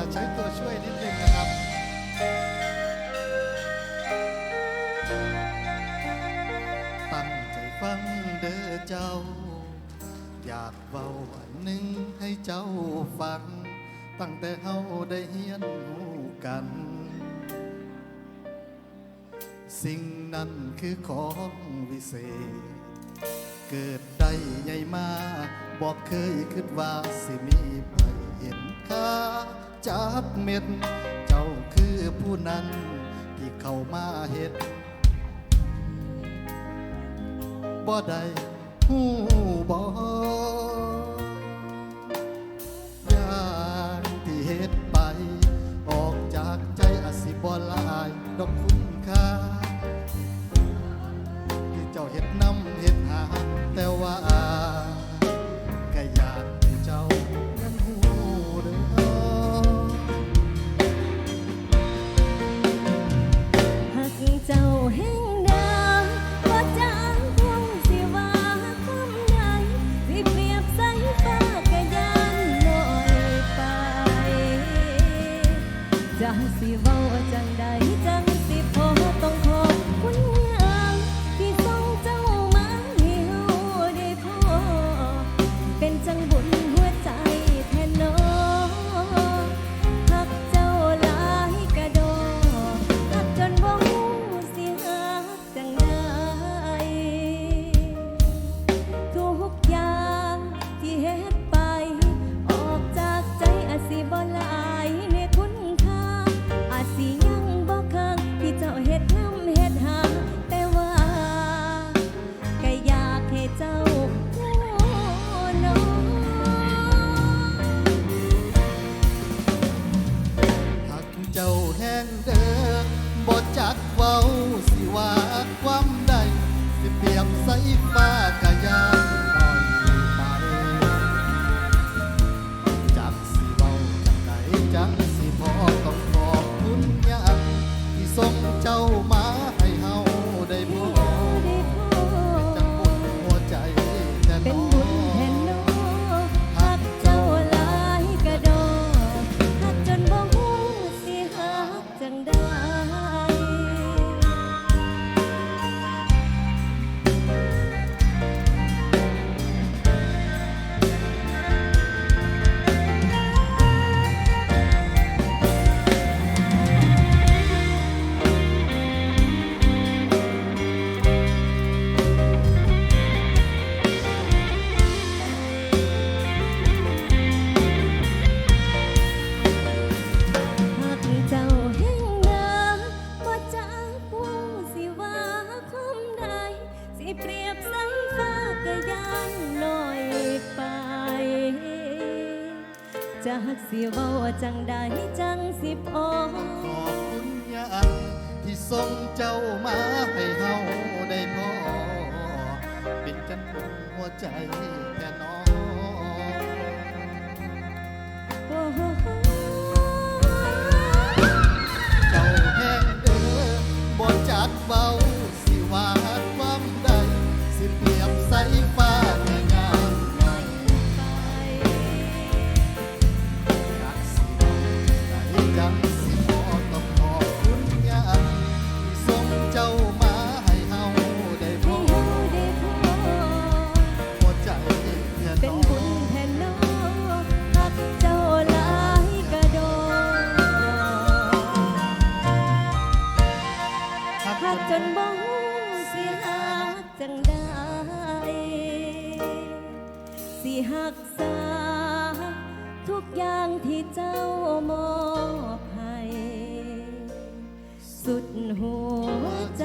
จะใช้ตัวช่วยนิดนึงนะครับตั้งใจฟังเด้อเจ้า อยากเว้าอันหนึ่งให้เจ้าฟัง ตั้งแต่เฮาได้เฮียนหูกัน สิ่งนั้นคือของวิเศษ เกิดได้ใหญ่มาบอกเคยคิดว่าสิมี กเม็ด เจ้าคือผู้นั้นที่เข้ามาเห็ดบ่ได้หูบ่อย่างที่เฮ็ดไป ออกจากใจอาสิบ่ลายดอกคุณ จังสิเว้าจังใดจัง สิว่าความใดสิเปรียบใสฟ้ากะยานลอยไปจักสิเว้าจังใดจักสิพอต้องขอบคุณย่างที่ส่ง จากสิเว้าจังใดจังสิพอขอบคุณอย่างที่ส่งเจ้ามาให้เฮาได้พอเป็นจันหัวใจ สิหักษา ทุกอย่างที่เจ้ามอบให้ สุดหัวใจ